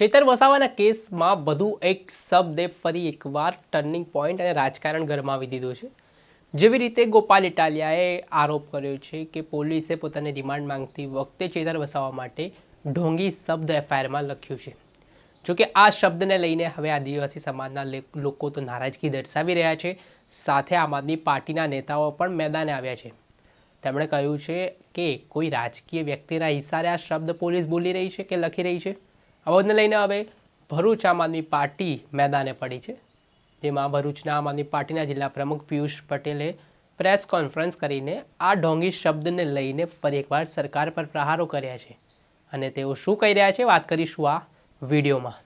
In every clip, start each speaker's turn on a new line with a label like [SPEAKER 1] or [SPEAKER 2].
[SPEAKER 1] ચેતર વસાવાના કેસમાં વધુ એક શબ્દે ફરી એકવાર ટર્નિંગ પોઈન્ટ અને રાજકારણ ગરમાવી દીધું છે. જેવી રીતે ગોપાલ ઇટાલિયાએ આરોપ કર્યો છે કે પોલીસે પોતાની રિમાન્ડ માંગતી વખતે ચેતર વસાવા માટે ઢોંગી શબ્દ એફઆઈઆરમાં લખ્યું છે. જોકે આ શબ્દને લઈને હવે આદિવાસી સમાજના લોકો તો નારાજગી દર્શાવી રહ્યા છે. સાથે આમ આદમી પાર્ટીના નેતાઓ પણ મેદાને આવ્યા છે. તેમણે કહ્યું છે કે કોઈ રાજકીય વ્યક્તિના ઇશારે આ શબ્દ પોલીસ બોલી રહી છે કે લખી રહી છે? આ લઈને હવે ભરૂચ આમ આદમી પાર્ટી મેદાને પડી છે, જેમાં ભરૂચના આમ આદમી પાર્ટીના જિલ્લા પ્રમુખ પિયુષ પટેલે પ્રેસ કોન્ફરન્સ કરીને આ ઢોંગી શબ્દને લઈને ફરી એકવાર સરકાર પર પ્રહારો કર્યા છે. અને તેઓ શું કહી રહ્યા છે વાત કરીશું આ વિડીયોમાં.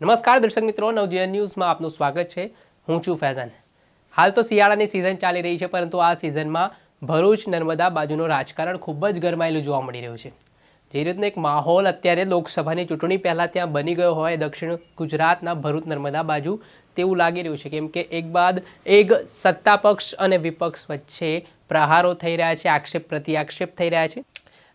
[SPEAKER 1] નમસ્કાર દર્શક મિત્રો, નવજીવન ન્યૂઝમાં આપનું સ્વાગત છે. હું છું ફૈઝાન. હાલ તો શિયાળાની સિઝન ચાલી રહી છે, પરંતુ આ સિઝનમાં ભરૂચ, નર્મદા બાજુનું રાજકારણ ખૂબ જ ગરમાયેલું જોવા મળી રહ્યું છે. જે રીતનો એક માહોલ અત્યારે લોકસભાની ચૂંટણી પહેલાં ત્યાં બની ગયો હોય દક્ષિણ ગુજરાતના ભરૂચ, નર્મદા બાજુ, તેવું લાગી રહ્યું છે. કેમ કે એક બાદ એક સત્તા પક્ષ અને વિપક્ષ વચ્ચે પ્રહારો થઈ રહ્યા છે, આક્ષેપ પ્રતિ આક્ષેપ થઈ રહ્યા છે.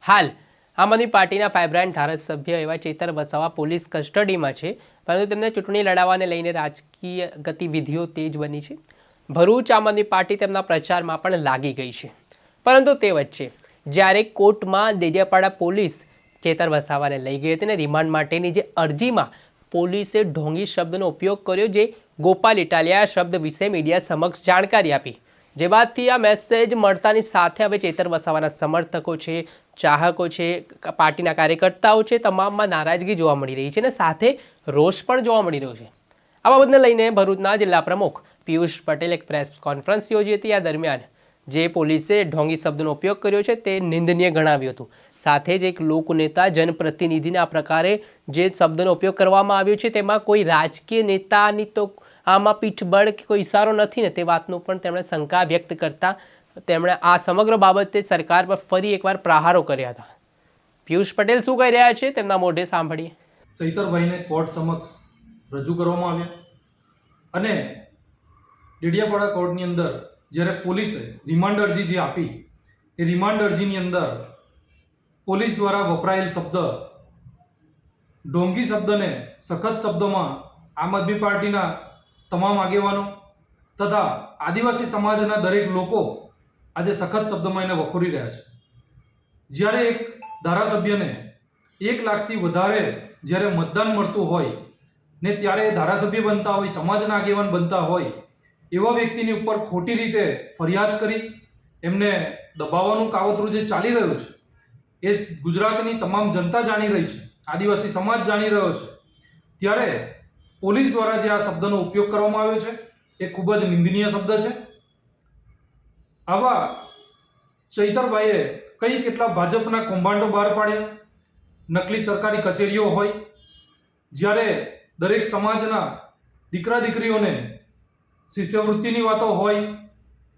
[SPEAKER 1] હાલ આમ આદમી પાર્ટીના ફાઇબ્રાન્ટ ધારાસભ્ય એવા ચેતર વસાવા પોલીસ કસ્ટડીમાં છે, પરંતુ તેમને ચૂંટણી લડાવવાને લઈને રાજકીય ગતિવિધિઓ તેજ બની છે. ભરૂચ આમ આદમી પાર્ટી તેમના પ્રચારમાં પણ લાગી ગઈ છે. પરંતુ તે વચ્ચે જ્યારે કોર્ટમાં દેડિયાપાડા પોલીસ ચેતર વસાવાને લઈ ગઈ હતી અને રિમાન્ડ માટેની જે અરજીમાં પોલીસે ઢોંગી શબ્દનો ઉપયોગ કર્યો જે ગોપાલ ઇટાલિયા શબ્દ વિશે મીડિયા સમક્ષ જાણકારી આપી. જે બાદથી આ મેસેજ મળતાની સાથે હવે ચેતર વસાવાના સમર્થકો છે, ચાહકો છે પાર્ટીના કાર્યકર્તાઓ છે, તમામમાં નારાજગી જોવા મળી રહી છે અને સાથે રોષ પણ જોવા મળી રહ્યો છે. આ બાબતને લઈને ભરૂચના જિલ્લા પ્રમુખ પિયુષ પટેલે એક પ્રેસ કોન્ફરન્સ યોજી હતી. આ દરમિયાન જે પોલીસે ઢોંગી શબ્દનો ઉપયોગ કર્યો છે તે નિંદનીય ગણાવ્યું હતું. સાથે જ એક લોકનેતા, જનપ્રતિનિધિને આ પ્રકારે જે શબ્દનો ઉપયોગ કરવામાં આવ્યો છે તેમાં કોઈ રાજકીય નેતાની તો આમાં પીઠબળ કે કોઈ ઇશારો નથી ને તે વાતનું પણ તેમણે શંકા વ્યક્ત કરતા તેમણે આ સમગ્ર બાબતે સરકાર પર ફરી એકવાર પ્રહારો કર્યા હતા. પિયુષ પટેલ શું કહી રહ્યા છે તેમના મોઢે સાંભળીએ.
[SPEAKER 2] ચૈતરભાઈને કોર્ટ સમક્ષ રજૂ કરવામાં આવ્યા અને ડેડિયાપાડા કોર્ટની અંદર જ્યારે પોલીસે રિમાન્ડ અરજી જે આપી, એ રિમાન્ડ અરજીની અંદર પોલીસ દ્વારા વપરાયેલ શબ્દ, ઢોંગી શબ્દને સખત શબ્દોમાં આમ આદમી પાર્ટીના તમામ આગેવાનો તથા આદિવાસી સમાજના દરેક લોકો આજે સખત શબ્દોમાં એને વખોરી રહ્યા છે. જ્યારે એક ધારાસભ્યને એક લાખથી વધારે જ્યારે મતદાન મળતું હોય ને ત્યારે ધારાસભ્ય બનતા હોય, સમાજના આગેવાન બનતા હોય એવા વ્યક્તિની ઉપર ખોટી રીતે ફરિયાદ કરી, એમને દબાવવાનું કાવતરું જે ચાલી રહ્યું છે, એ ગુજરાતની તમામ જનતા જાણી રહી છે, આદિવાસી સમાજ જાણી રહ્યો છે. ત્યારે પોલીસ દ્વારા જે આ શબ્દનો ઉપયોગ કરવામાં આવ્યો છે, એ ખૂબ જ નિંદનીય શબ્દ છે. આવા ચૈતરભાઈએ કઈ કેટલા ભાજપના કૌભાંડો બહાર પાડ્યા, નકલી સરકારી કચેરીઓ હોય, જ્યારે દરેક સમાજના દીકરા દીકરીઓને શિષ્યવૃત્તિની વાતો હોય,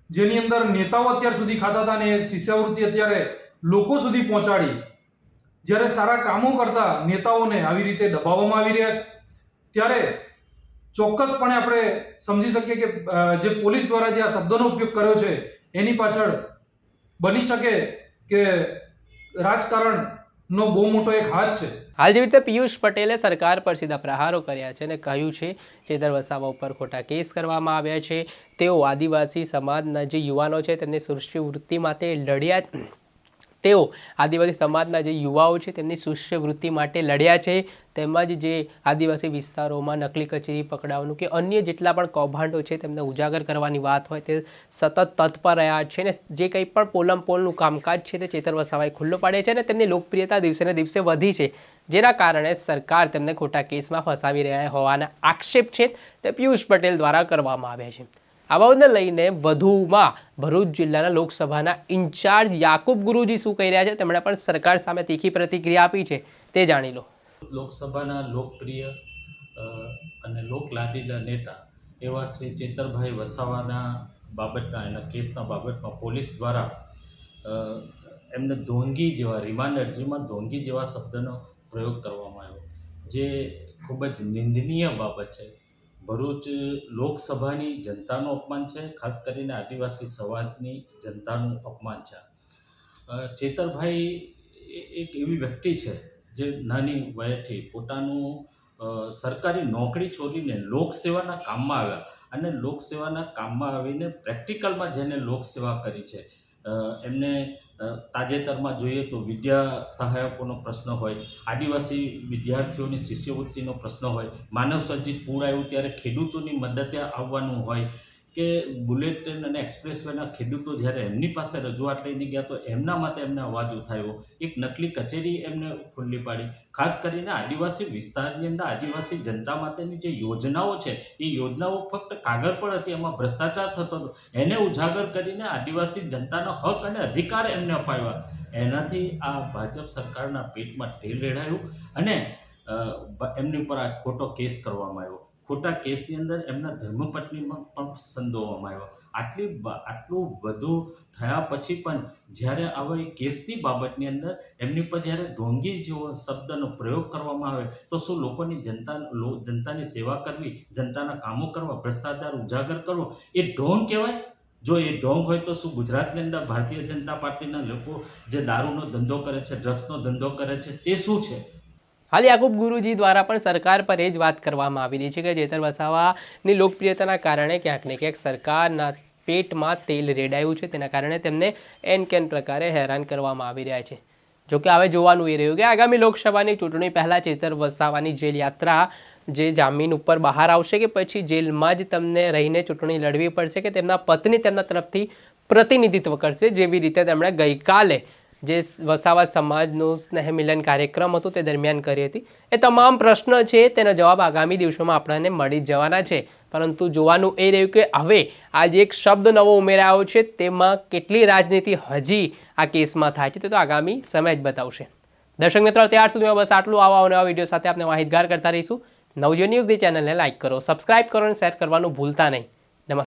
[SPEAKER 2] જેની અંદર નેતાઓ અત્યાર સુધી ખાતા હતા ને એ શિષ્યવૃત્તિ અત્યારે લોકો સુધી પહોંચાડી, જ્યારે સારા કામો કરતા નેતાઓને આવી રીતે દબાવવામાં આવી રહ્યા છે. ત્યારે ચોક્કસપણે આપણે સમજી શકીએ કે જે પોલીસ દ્વારા જે આ શબ્દનો ઉપયોગ કર્યો છે, એની પાછળ બની શકે કે રાજકારણનો બહુ મોટો એક હાથ છે.
[SPEAKER 1] હાલ જેવી રીતે પિયુષ પટેલે સરકાર પર સીધા પ્રહારો કર્યા છે અને કહ્યું છે ચેતર વસાવા ઉપર ખોટા કેસ કરવામાં આવ્યા છે, તેઓ આદિવાસી સમાજના જે યુવાનો છે, તેમની સૃષ્ટિવૃત્તિ માટે લડ્યા તેઓ આદિવાસી સમાજના જે યુવાઓ છે, તેમની શિષ્યવૃત્તિ માટે લડ્યા છે. તેમજ જે આદિવાસી વિસ્તારોમાં નકલી કચેરી પકડાવવાનું કે અન્ય જેટલા પણ કૌભાંડો છે, તેમને ઉજાગર કરવાની વાત હોય, તે સતત તત્પર રહ્યા છે ને જે કંઈ પણ પોલમ પોલનું કામકાજ છે, તે ચેતર વસાવાએ ખુલ્લો પાડે છે અને તેમની લોકપ્રિયતા દિવસે ને દિવસે વધી છે. જેના કારણે સરકાર તેમને ખોટા કેસમાં ફસાવી રહ્યા હોવાના આક્ષેપ છે, તે પિયુષ પટેલ દ્વારા કરવામાં આવ્યા છે. આ બાબતને લઈને વધુમાં ભરૂચ જિલ્લાના લોકસભાના ઇન્ચાર્જ યાકુબ ગુરુજી શું કહી રહ્યા છે? તેમણે પણ સરકાર સામે તીખી પ્રતિક્રિયા આપી છે. તે જાણી લો.
[SPEAKER 3] લોકસભાના લોકપ્રિય અને લોકલાડીલા નેતા એવા શ્રી ચેતરભાઈ વસાવાના બાબતના, એના કેસના બાબતમાં પોલીસ દ્વારા એમને ધોંગી જેવા, રિમાન્ડ અરજીમાં ધોંગી જેવા શબ્દનો પ્રયોગ કરવામાં આવ્યો. જે ખૂબ જ નિંદનીય બાબત છે. ભરૂચ લોકસભાની જનતાનું અપમાન છે, ખાસ કરીને આદિવાસી સમાજની જનતાનું અપમાન છે. ચેતરભાઈ એક એવી વ્યક્તિ છે જે નાની વયથી પોતાનું સરકારી નોકરી છોડીને લોકસેવાના કામમાં આવ્યા અને લોકસેવાના કામમાં આવીને પ્રેક્ટિકલમાં જેને લોકસેવા કરી છે. એમને તાજેતરમાં જોઈએ તો વિદ્યા સહાયકોનો પ્રશ્ન હોય, આદિવાસી વિદ્યાર્થીઓની શિષ્યવૃત્તિનો પ્રશ્ન હોય માનવ સર્જિત પૂર આવ્યું ત્યારે ખેડૂતોની મદદે આવવાનું હોય કે બુલેટ ટ્રેન અને એક્સપ્રેસ વેના ખેડૂતો જ્યારે એમની પાસે રજૂઆત લઈને ગયા તો એમના માટે એમને અવાજ ઉઠાવ્યો. એક નકલી કચેરી એમને ખુલ્લી પાડી. ખાસ કરીને આદિવાસી વિસ્તારની અંદર આદિવાસી જનતા માટેની જે યોજનાઓ છે, એ યોજનાઓ ફક્ત કાગળ પર હતી, એમાં ભ્રષ્ટાચાર થતો હતો. એને ઉજાગર કરીને આદિવાસી જનતાનો હક અને અધિકાર એમને અપાવ્યા. એનાથી આ ભાજપ સરકારના પેટમાં તેલ રેડાયું અને એમની ઉપર આ ખોટો કેસ કરવામાં આવ્યો. ખોટા કેસની અંદર એમના ધર્મપત્નીમાં પણ સંડોવવામાં આવ્યો. આટલી આટલું બધું થયા પછી પણ જ્યારે આવા કેસની બાબતની અંદર એમની પર જ્યારે ઢોંગી જેવો શબ્દનો પ્રયોગ કરવામાં આવે, તો શું લોકોની જનતા જનતાની સેવા કરવી, જનતાના કામો કરવા, ભ્રષ્ટાચાર ઉજાગર કરવો, એ ઢોંગ કહેવાય? જો એ ઢોંગ હોય તો શું ગુજરાતની અંદર ભારતીય જનતા પાર્ટીના લોકો જે દારૂનો ધંધો કરે છે, ડ્રગ્સનો ધંધો કરે છે, તે શું છે?
[SPEAKER 1] હાલ યાકુબ ગુરુજી દ્વારા પણ સરકાર પર એ જ વાત કરવામાં આવી રહી છે કે જેતર વસાવાની લોકપ્રિયતાના કારણે ક્યાંક ને ક્યાંક સરકારના પેટમાં તેલ રેડાયું છે. તેના કારણે તેમને એન કેન પ્રકારે હેરાન કરવામાં આવી રહ્યા છે. જો કે હવે જોવાનું એ રહ્યું કે આગામી લોકસભાની ચૂંટણી પહેલાં ચેતર વસાવાની જેલ યાત્રા જે જામીન ઉપર બહાર આવશે કે પછી જેલમાં જ તમને રહીને ચૂંટણી લડવી પડશે કે તેમના પત્ની તેમના તરફથી પ્રતિનિધિત્વ કરશે જેવી રીતે તેમણે ગઈકાલે જે વસાવા સમાજનું સ્નેહ મિલન કાર્યક્રમ હતું તે દરમિયાન કરી હતી. એ તમામ પ્રશ્ન છે તેનો જવાબ આગામી દિવસોમાં આપણને મળી જવાના છે. પરંતુ જોવાનું એ રહ્યું કે હવે આ જે એક શબ્દ નવો ઉમેરાયો છે, તેમાં કેટલી રાજનીતિ હજી આ કેસમાં થાય છે તે તો આગામી સમય જ બતાવશે. દર્શક મિત્રો, ત્યાર સુધીમાં બસ આટલું. આવા નવા વીડિયો સાથે આપણે માહિતગાર કરતા રહીશું. નવજો ન્યૂઝની ચેનલને લાઇક કરો, સબસ્ક્રાઇબ કરો અને શેર કરવાનું ભૂલતા નહીં.